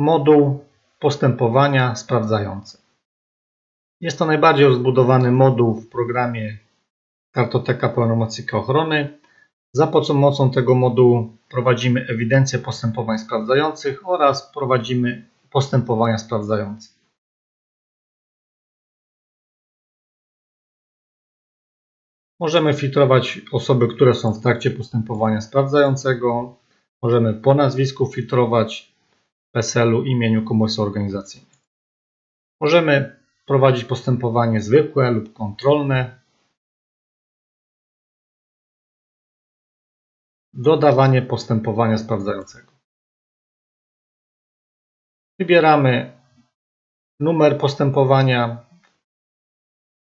moduł postępowania sprawdzające. Jest to najbardziej rozbudowany moduł w programie Kartoteka Pełnomocnika Ochrony. Za pomocą tego modułu prowadzimy ewidencję postępowań sprawdzających oraz prowadzimy postępowania sprawdzające. Możemy filtrować osoby, które są w trakcie postępowania sprawdzającego. Możemy po nazwisku filtrować PESEL-u, imieniu komórce organizacyjnej. Możemy prowadzić postępowanie zwykłe lub kontrolne. Dodawanie postępowania sprawdzającego. Wybieramy numer postępowania.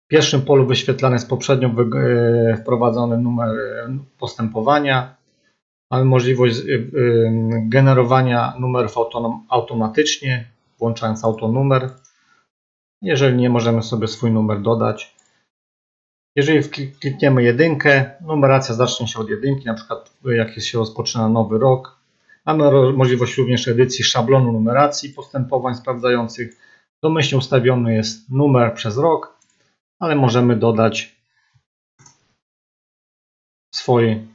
W pierwszym polu wyświetlany jest poprzednio e, wprowadzony numer e, postępowania. Mamy możliwość e, generowania numerów automatycznie, włączając autonumer. Jeżeli nie, możemy sobie swój numer dodać. Jeżeli klikniemy jedynkę, numeracja zacznie się od jedynki, na przykład jak się rozpoczyna nowy rok. Mamy możliwość również edycji szablonu numeracji postępowań sprawdzających. Domyślnie ustawiony jest numer przez rok, ale możemy dodać swój,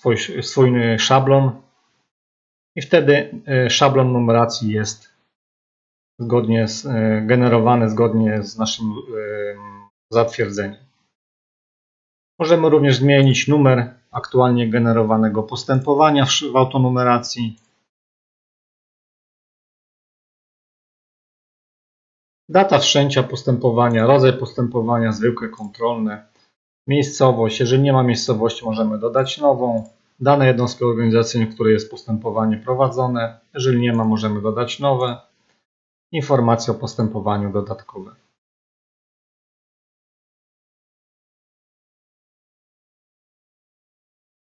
swój, swój szablon i wtedy e, szablon numeracji jest zgodnie z, e, generowany zgodnie z naszym e, zatwierdzeniem. Możemy również zmienić numer aktualnie generowanego postępowania w autonumeracji. Data wszczęcia postępowania, rodzaj postępowania, zwykłe, kontrolne, miejscowość. Jeżeli nie ma miejscowości, możemy dodać nową. Dane jednostki organizacyjnej, w której jest postępowanie prowadzone. Jeżeli nie ma, możemy dodać nowe. Informacje o postępowaniu dodatkowe.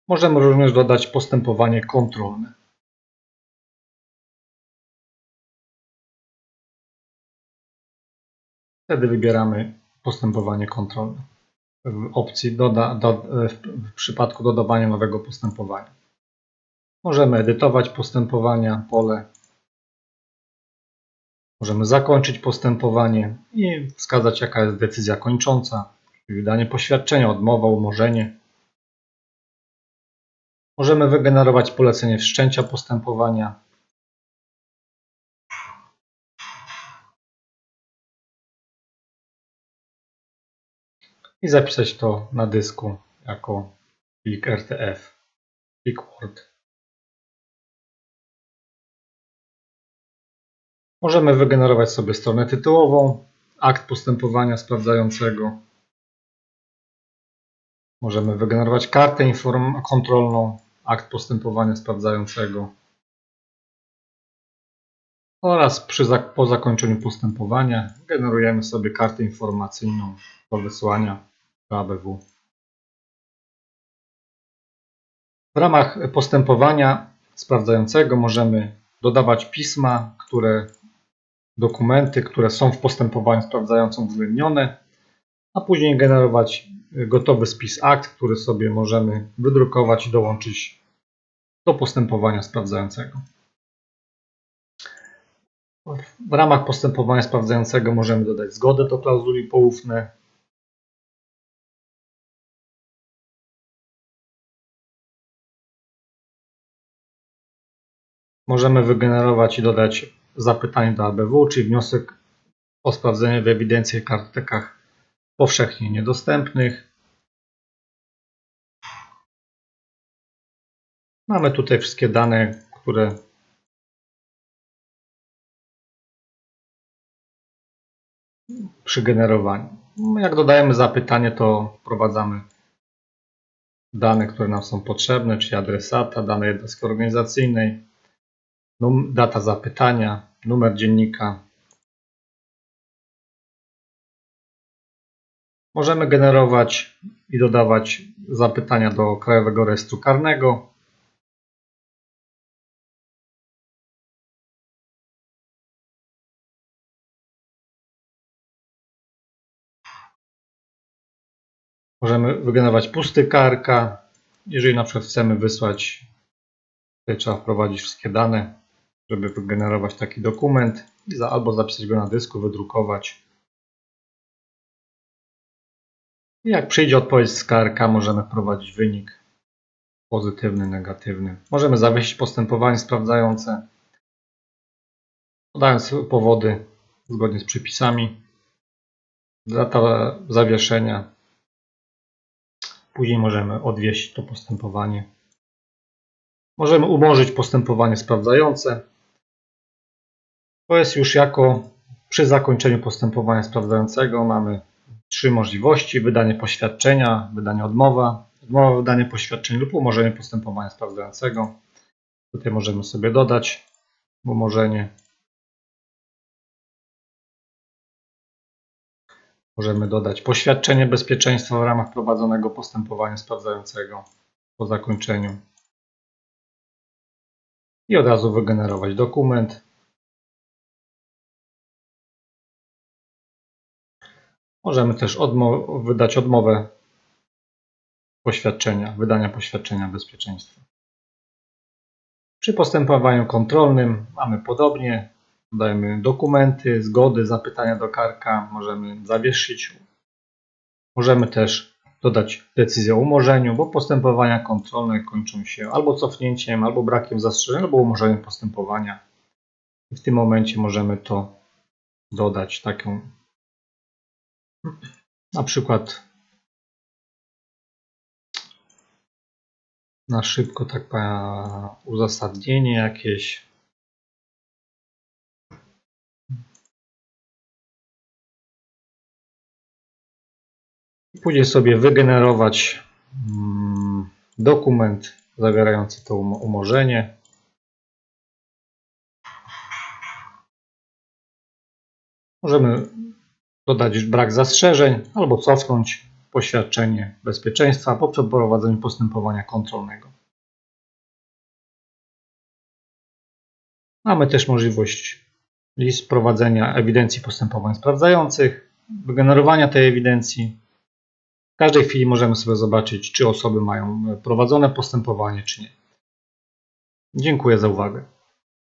Możemy również dodać postępowanie kontrolne. Wtedy wybieramy postępowanie kontrolne opcji doda, do, w przypadku dodawania nowego postępowania. Możemy edytować postępowania, pole. Możemy zakończyć postępowanie i wskazać jaka jest decyzja kończąca, wydanie poświadczenia, odmowa, umorzenie. Możemy wygenerować polecenie wszczęcia postępowania. I zapisać to na dysku jako plik RTF, plik Word. Możemy wygenerować sobie stronę tytułową, akt postępowania sprawdzającego. Możemy wygenerować kartę kontrolną, akt postępowania sprawdzającego oraz przy, po zakończeniu postępowania generujemy sobie kartę informacyjną do wysłania W ramach postępowania sprawdzającego możemy dodawać pisma, które, dokumenty, które są w postępowaniu sprawdzającym uwzględnione, a później generować gotowy spis akt, który sobie możemy wydrukować i dołączyć do postępowania sprawdzającego. W ramach postępowania sprawdzającego możemy dodać zgodę do klauzuli poufne. Możemy wygenerować i dodać zapytanie do ABW, czyli wniosek o sprawdzenie w ewidencji kartekach powszechnie niedostępnych. Mamy tutaj wszystkie dane, które przy generowaniu. Jak dodajemy zapytanie, to wprowadzamy dane, które nam są potrzebne, czyli adresata, dane jednostki organizacyjnej, data zapytania, numer dziennika. Możemy generować i dodawać zapytania do Krajowego Rejestru Karnego. Możemy wygenerować pusty karka. Jeżeli na przykład chcemy wysłać, tutaj trzeba wprowadzić wszystkie dane. Żeby wygenerować taki dokument albo zapisać go na dysku, wydrukować. I jak przyjdzie odpowiedź z KRK, możemy wprowadzić wynik pozytywny, negatywny. Możemy zawiesić postępowanie sprawdzające, podając powody zgodnie z przepisami. Data zawieszenia. Później możemy odwieść to postępowanie. Możemy umorzyć postępowanie sprawdzające. To jest już jako przy zakończeniu postępowania sprawdzającego mamy trzy możliwości: wydanie poświadczenia, wydanie odmowa, odmowa wydanie poświadczeń lub umorzenie postępowania sprawdzającego. Tutaj możemy sobie dodać umorzenie. Możemy dodać poświadczenie bezpieczeństwa w ramach prowadzonego postępowania sprawdzającego po zakończeniu i od razu wygenerować dokument. Możemy też odmo wydać odmowę poświadczenia, wydania poświadczenia bezpieczeństwa. Przy postępowaniu kontrolnym mamy podobnie. Dajemy dokumenty, zgody, zapytania do karka, możemy zawieszyć. Możemy też dodać decyzję o umorzeniu, bo postępowania kontrolne kończą się albo cofnięciem, albo brakiem zastrzeżeń, albo umorzeniem postępowania. I w tym momencie możemy to dodać taką na przykład na szybko tak uzasadnienie jakieś Później sobie wygenerować mm, dokument zawierający to umorzenie. Możemy dodać brak zastrzeżeń albo cofnąć poświadczenie bezpieczeństwa po przeprowadzeniu postępowania kontrolnego. Mamy też możliwość list prowadzenia ewidencji postępowań sprawdzających, wygenerowania tej ewidencji, w każdej chwili możemy sobie zobaczyć, czy osoby mają prowadzone postępowanie, czy nie. Dziękuję za uwagę.